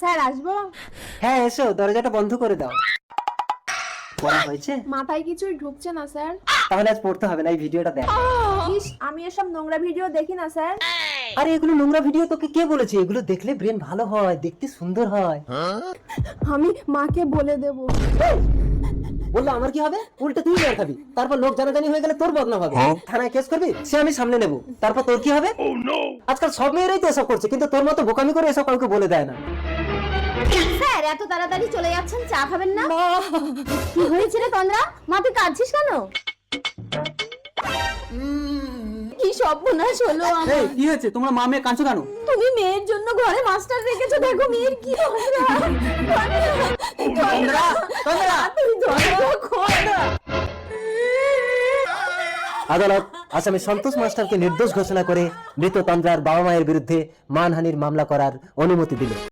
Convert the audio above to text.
Sir আসব? হ্যাঁ এসো দরজাটা বন্ধ করে দাও। পড়া হয়েছে? মাথায় কিছুই ঢুকছে না স্যার। তাহলে আজ পড়তে হবে না এই ভিডিওটা দেখ। ইস আমি এসব নোংরা ভিডিও দেখি না স্যার। আরে এগুলো নোংরা ভিডিও তোকে কে বলেছে? এগুলো দেখলে ব্রেন ভালো হয় দেখতে সুন্দর হয়। আমি মাকে বলে দেব। বলল আমার কি হবে? উল্টে তুই মার খাবি তারপর লোক জানাজানি হয়ে গেলে তোর বদনাম হবে। থানায় কেস করবি? সে আমি সামনে নেব। তারপর তোর কি হবে? আজকাল সব মেয়েরাই তো এসব করছে কিন্তু তোর মতো বোকামি করে এসব কাউকে বলে দেয় না। স্যার এত তাড়াতাড়ি চলে যাচ্ছেন চা খাবেন না? কি হয়েছে রে তন্দ্রা মা তুই কাঁদছিস কেন? কি সর্বনাশ হলো আমার। এই কি হয়েছে? তোমরা মা মেয়ে কাঁদছো কেন? তুমি মেয়ের জন্য ঘরে মাস্টার রেখেছো দেখো মেয়ের কি তন্দ্রা, তন্দ্রা, তুই ধরো, খোল আদালত আসামি সন্তোষ মাস্টারকে নির্দোষ ঘোষণা করে মৃত তন্দ্রার বাবা মায়ের বিরুদ্ধে মানহানির মামলা করার অনুমতি দিল।